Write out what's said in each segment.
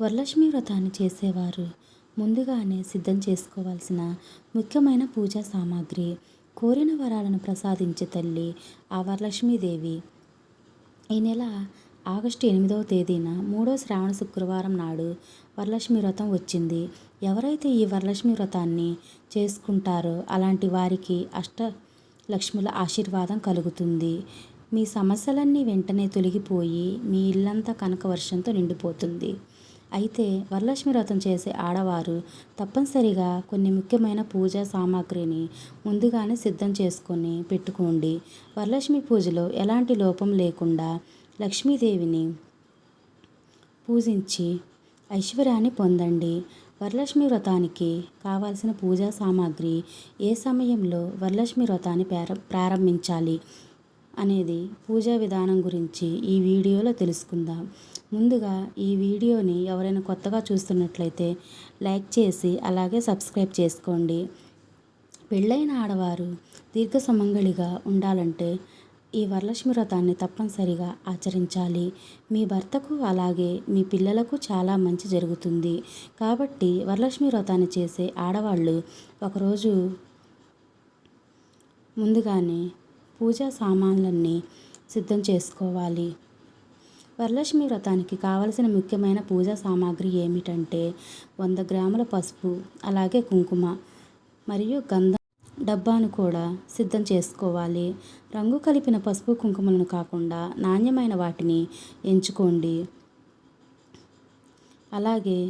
వరలక్ష్మి వ్రతాన్ని చేసేవారు. ముందుగానే సిద్ధం చేసుకోవాల్సిన ముఖ్యమైన పూజా సామాగ్రి కోరిన వరాలను ప్రసాదించే తల్లి ఆ వరలక్ష్మీదేవి. ఈ నెల ఆగస్టు ఎనిమిదవ తేదీన మూడో శ్రావణ శుక్రవారం నాడు వరలక్ష్మి వ్రతం వచ్చింది. ఎవరైతే ఈ వరలక్ష్మి వ్రతాన్ని చేసుకుంటారో అలాంటి వారికి అష్ట లక్ష్ముల ఆశీర్వాదం కలుగుతుంది. మీ సమస్యలన్నీ వెంటనే తొలగిపోయి మీ ఇల్లంతా కనక వర్షంతో నిండిపోతుంది. అయితే వరలక్ష్మి వ్రతం చేసే ఆడవారు తప్పనిసరిగా కొన్ని ముఖ్యమైన పూజా సామాగ్రిని ముందుగానే సిద్ధం చేసుకొని పెట్టుకోండి. వరలక్ష్మి పూజలో ఎలాంటి లోపం లేకుండా లక్ష్మీదేవిని పూజించి ఐశ్వర్యాన్ని పొందండి. వరలక్ష్మి వ్రతానికి కావాల్సిన పూజా సామాగ్రి ఏ సమయంలో వరలక్ష్మి వ్రతాన్ని ప్రారంభించాలి అనేది పూజా విధానం గురించి ఈ వీడియోలో తెలుసుకుందాం. ముందుగా ఈ వీడియోని ఎవరైనా కొత్తగా చూస్తున్నట్లయితే లైక్ చేసి అలాగే సబ్స్క్రైబ్ చేసుకోండి. పెళ్ళైన ఆడవారు దీర్ఘ సుమంగళిగా ఉండాలంటే ఈ వరలక్ష్మి వ్రతాన్ని తప్పనిసరిగా ఆచరించాలి. మీ భర్తకు అలాగే మీ పిల్లలకు చాలా మంచి జరుగుతుంది. కాబట్టి వరలక్ష్మి వ్రతాన్ని చేసే ఆడవాళ్ళు ఒకరోజు ముందుగానే పూజా సామాన్లన్నీ సిద్ధం చేసుకోవాలి. వరలక్ష్మి వ్రతానికి కావలసిన ముఖ్యమైన పూజా సామాగ్రి ఏమిటంటే వంద గ్రాముల పసుపు అలాగే కుంకుమ మరియు గంధం డబ్బాను కూడా సిద్ధం చేసుకోవాలి. రంగు కలిపిన పసుపు కుంకుమలను కాకుండా నాణ్యమైన వాటిని ఎంచుకోండి. అలాగే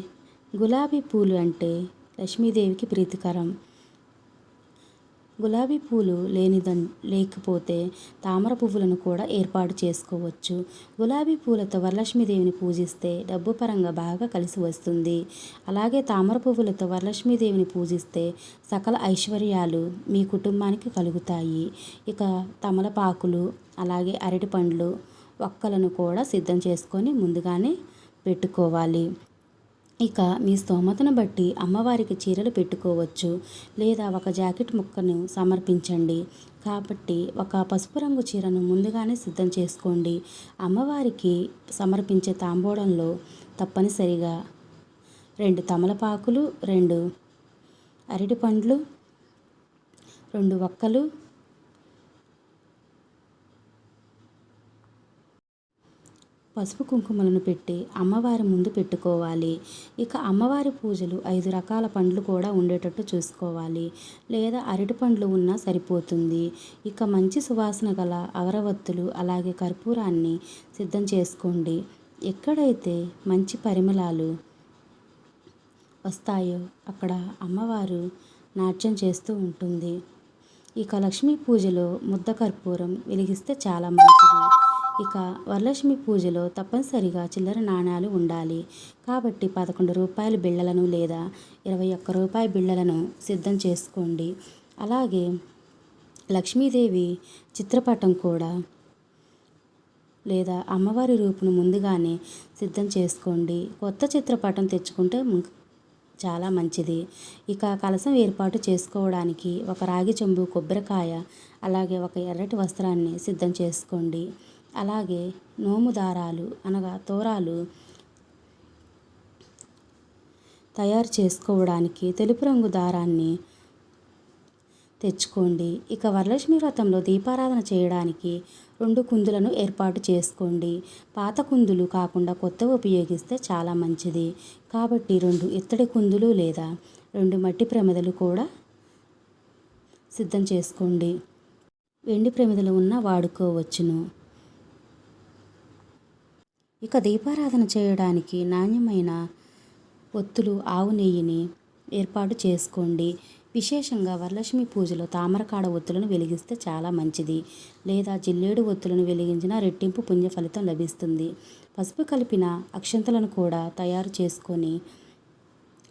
గులాబీ పూలు అంటే లక్ష్మీదేవికి ప్రీతికరం. గులాబీ పూలు లేనిదన్ లేకపోతే తామర పువ్వులను కూడా ఏర్పాటు చేసుకోవచ్చు. గులాబీ పూలతో వరలక్ష్మీదేవిని పూజిస్తే డబ్బు పరంగా బాగా కలిసి వస్తుంది. అలాగే తామర పువ్వులతో వరలక్ష్మీదేవిని పూజిస్తే సకల ఐశ్వర్యాలు మీ కుటుంబానికి కలుగుతాయి. ఇక తమలపాకులు అలాగే అరటి పండ్లు ఒక్కలను కూడా సిద్ధం చేసుకొని ముందుగానే పెట్టుకోవాలి. ఇక మీ స్తోమతను బట్టి అమ్మవారికి చీరలు పెట్టుకోవచ్చు లేదా ఒక జాకెట్ ముక్కను సమర్పించండి. కాబట్టి ఒక పసుపు రంగు చీరను ముందుగానే సిద్ధం చేసుకోండి. అమ్మవారికి సమర్పించే తాంబూలంలో తప్పనిసరిగా రెండు తమలపాకులు రెండు అరటి పండ్లు రెండు ఒక్కలు పసుపు కుంకుమలను పెట్టి అమ్మవారి ముందు పెట్టుకోవాలి. ఇక అమ్మవారి పూజలు ఐదు రకాల పండ్లు కూడా ఉండేటట్టు చూసుకోవాలి. లేదా అరటి పండ్లు ఉన్నా సరిపోతుంది. ఇక మంచి సువాసన గల అవరవత్తులు అలాగే కర్పూరాన్ని సిద్ధం చేసుకోండి. ఎక్కడైతే మంచి పరిమళాలు వస్తాయో అక్కడ అమ్మవారు నాట్యం చేస్తూ ఉంటుంది. ఇక లక్ష్మీ పూజలో ముద్ద కర్పూరం వెలిగిస్తే చాలా మంచిది. ఇక వరలక్ష్మి పూజలో తప్పనిసరిగా చిల్లర నాణ్యాలు ఉండాలి. కాబట్టి పదకొండు రూపాయల బిళ్ళలను లేదా ఇరవై ఒక్క రూపాయి బిళ్ళలను సిద్ధం చేసుకోండి. అలాగే లక్ష్మీదేవి చిత్రపటం కూడా లేదా అమ్మవారి రూపును ముందుగానే సిద్ధం చేసుకోండి. కొత్త చిత్రపటం తెచ్చుకుంటే చాలా మంచిది. ఇక కలసం ఏర్పాటు చేసుకోవడానికి ఒక రాగి చెంబు కొబ్బరికాయ అలాగే ఒక ఎర్రటి వస్త్రాన్ని సిద్ధం చేసుకోండి. అలాగే నోము దారాలు అనగా తోరాలు తయారు చేసుకోవడానికి తెలుపు రంగు దారాన్ని తెచ్చుకోండి. ఇక వరలక్ష్మి వ్రతంలో దీపారాధన చేయడానికి రెండు కుందులను ఏర్పాటు చేసుకోండి. పాత కుందులు కాకుండా కొత్తవి ఉపయోగిస్తే చాలా మంచిది. కాబట్టి రెండు ఇత్తడి కుందులు లేదా రెండు మట్టి ప్రమిదలు కూడా సిద్ధం చేసుకోండి. వెండి ప్రమిదలు ఉన్న వాడుకోవచ్చును. ఇక దీపారాధన చేయడానికి నాణ్యమైన ఒత్తులు ఆవు నెయ్యిని ఏర్పాటు చేసుకోండి. విశేషంగా వరలక్ష్మి పూజలో తామరకాడ ఒత్తులను వెలిగిస్తే చాలా మంచిది. లేదా జిల్లేడు ఒత్తులను వెలిగించిన రెట్టింపు పుణ్య ఫలితం లభిస్తుంది. పసుపు కలిపిన అక్షంతలను కూడా తయారు చేసుకొని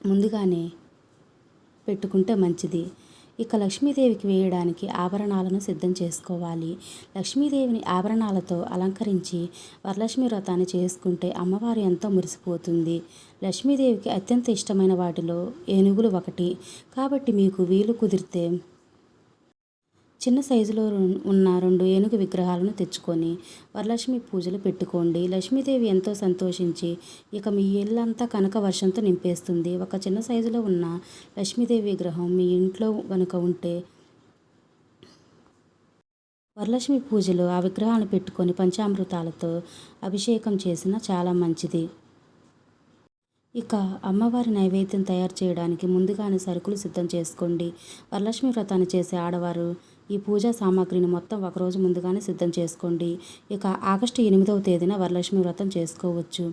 ముందుగానే పెట్టుకుంటే మంచిది. ఇక లక్ష్మీదేవికి వేయడానికి ఆభరణాలను సిద్ధం చేసుకోవాలి. లక్ష్మీదేవిని ఆభరణాలతో అలంకరించి వరలక్ష్మి వ్రతాన్ని చేసుకుంటే అమ్మవారు ఎంతో మురిసిపోతుంది. లక్ష్మీదేవికి అత్యంత ఇష్టమైన వాటిలో ఏనుగులు ఒకటి. కాబట్టి మీకు వీలు కుదిరితే చిన్న సైజులో ఉన్న రెండు ఏనుగు విగ్రహాలను తెచ్చుకొని వరలక్ష్మి పూజలు పెట్టుకోండి. లక్ష్మీదేవి ఎంతో సంతోషించి ఇక మీ ఇల్లంతా కనక వర్షంతో నింపేస్తుంది. ఒక చిన్న సైజులో ఉన్న లక్ష్మీదేవి విగ్రహం మీ ఇంట్లో కనుక ఉంటే వరలక్ష్మి పూజలు ఆ విగ్రహాలను పెట్టుకొని పంచామృతాలతో అభిషేకం చేసిన చాలా మంచిది. ఇక అమ్మవారి నైవేద్యం తయారు చేయడానికి ముందుగానే సరుకులు సిద్ధం చేసుకోండి. వరలక్ష్మి వ్రతాన్ని చేసే ఆడవారు ఈ పూజా సామాగ్రిని మొత్తం ఒకరోజు ముందుగానే సిద్ధం చేసుకోండి. ఇక ఆగస్టు ఎనిమిదవ తేదీన వరలక్ష్మి వ్రతం చేసుకోవచ్చు.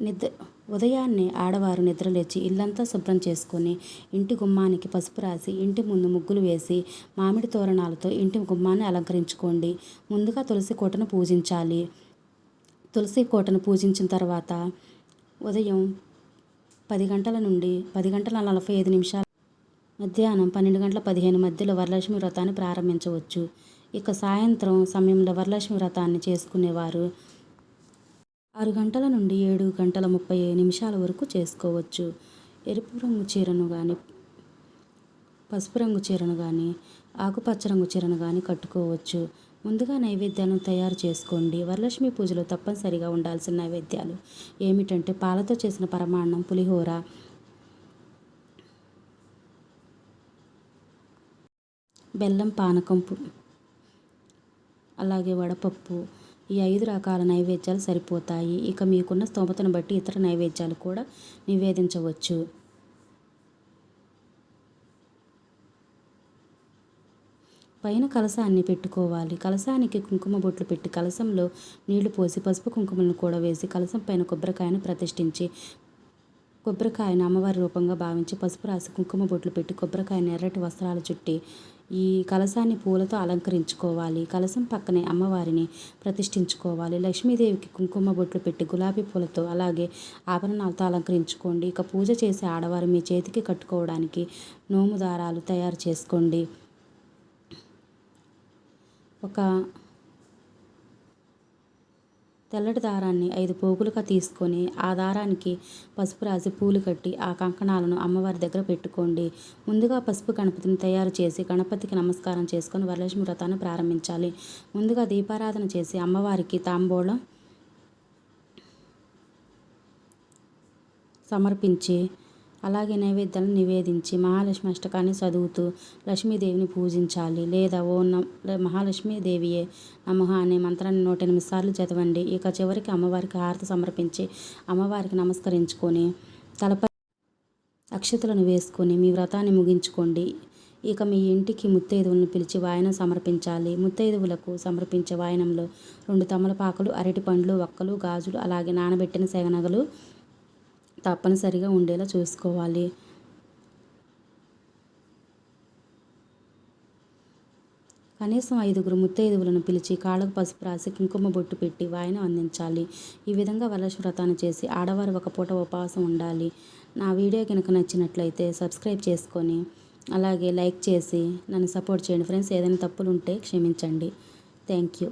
నిద్ర ఉదయాన్నే ఆడవారు నిద్రలేచి ఇల్లంతా శుభ్రం చేసుకొని ఇంటి గుమ్మానికి పసుపు రాసి ఇంటి ముందు ముగ్గులు వేసి మామిడి తోరణాలతో ఇంటి గుమ్మాన్ని అలంకరించుకోండి. ముందుగా తులసి కోటను పూజించాలి. తులసి కోటను పూజించిన తర్వాత ఉదయం పది గంటల నుండి పది గంటల నలభై ఐదు నిమిషాలు మధ్యాహ్నం పన్నెండు గంటల పదిహేను మధ్యలో వరలక్ష్మి వ్రతాన్ని ప్రారంభించవచ్చు. ఇక సాయంత్రం సమయంలో వరలక్ష్మి వ్రతాన్ని చేసుకునేవారు. ఆరు గంటల నుండి ఏడు గంటల ముప్పై నిమిషాల వరకు చేసుకోవచ్చు. ఎరుపు రంగు చీరను కానీ పసుపు రంగు చీరను కానీ ఆకుపచ్చ రంగు చీరను కానీ కట్టుకోవచ్చు. ముందుగా నైవేద్యాలను తయారు చేసుకోండి. వరలక్ష్మి పూజలో తప్పనిసరిగా ఉండాల్సిన నైవేద్యాలు ఏమిటంటే పాలతో చేసిన పరమాన్నం పులిహోర బెల్లం పానకం అలాగే వడపప్పు ఈ ఐదు రకాల నైవేద్యాలు సరిపోతాయి. ఇక మీకున్న స్తోమతను బట్టి ఇతర నైవేద్యాలు కూడా నివేదించవచ్చు. పైన కలసాన్ని పెట్టుకోవాలి. కలసానికి కుంకుమ బొట్లు పెట్టి కలసంలో నీళ్ళు పోసి పసుపు కుంకుమలను కూడా వేసి కలసం పైన కొబ్బరికాయను ప్రతిష్ఠించి కొబ్బరికాయను అమ్మవారి రూపంగా భావించి పసుపు రాసి కుంకుమ బొట్లు పెట్టి కొబ్బరికాయను ఎర్రటి వస్త్రాలు చుట్టి ఈ కలసాన్ని పూలతో అలంకరించుకోవాలి. కలసం పక్కనే అమ్మవారిని ప్రతిష్ఠించుకోవాలి. లక్ష్మీదేవికి కుంకుమ బొట్లు పెట్టి గులాబీ పూలతో అలాగే ఆభరణాలతో అలంకరించుకోండి. ఇక పూజ చేసే ఆడవారు మీ చేతికి కట్టుకోవడానికి నోము దారాలు తయారు చేసుకోండి. ఒక తెల్లటి దారాన్ని ఐదు పోగులుగా తీసుకొని ఆ దారానికి పసుపు రాసి పూలు కట్టి ఆ కంకణాలను అమ్మవారి దగ్గర పెట్టుకోండి. ముందుగా పసుపు గణపతిని తయారు చేసి గణపతికి నమస్కారం చేసుకొని వరలక్ష్మి వ్రతాన్ని ప్రారంభించాలి. ముందుగా దీపారాధన చేసి అమ్మవారికి తాంబూలం సమర్పించి అలాగే నైవేద్యాలను నివేదించి మహాలక్ష్మి అష్టకాన్ని చదువుతూ లక్ష్మీదేవిని పూజించాలి. లేదా ఓ మహాలక్ష్మీదేవియే నమః అనే మంత్రాన్ని నూట ఎనిమిది సార్లు చదవండి. ఇక చివరికి అమ్మవారికి హారతి సమర్పించి అమ్మవారికి నమస్కరించుకొని తలపై అక్షతలను వేసుకొని మీ వ్రతాన్ని ముగించుకోండి. ఇక మీ ఇంటికి ముత్తైదువులను పిలిచి వాయనం సమర్పించాలి. ముత్తైదువులకు సమర్పించే వాయనంలో రెండు తమలపాకులు అరటి పండ్లు వక్కలు గాజులు అలాగే నానబెట్టిన శగనగలు తప్పనిసరిగా ఉండేలా చూసుకోవాలి. కనీసం ఐదుగురు ముత్తైదువులను పిలిచి కాళ్ళకు పసుపు రాసి కుంకుమ బొట్టు పెట్టి వాయిన అందించాలి. ఈ విధంగా వరలక్ష్మి వ్రతాన్ని చేసి ఆడవారు ఒక పూట ఉపవాసం ఉండాలి. నా వీడియో కనుక నచ్చినట్లయితే సబ్స్క్రైబ్ చేసుకొని అలాగే లైక్ చేసి నన్ను సపోర్ట్ చేయండి. ఫ్రెండ్స్ ఏదైనా తప్పులు ఉంటే క్షమించండి. Thank you.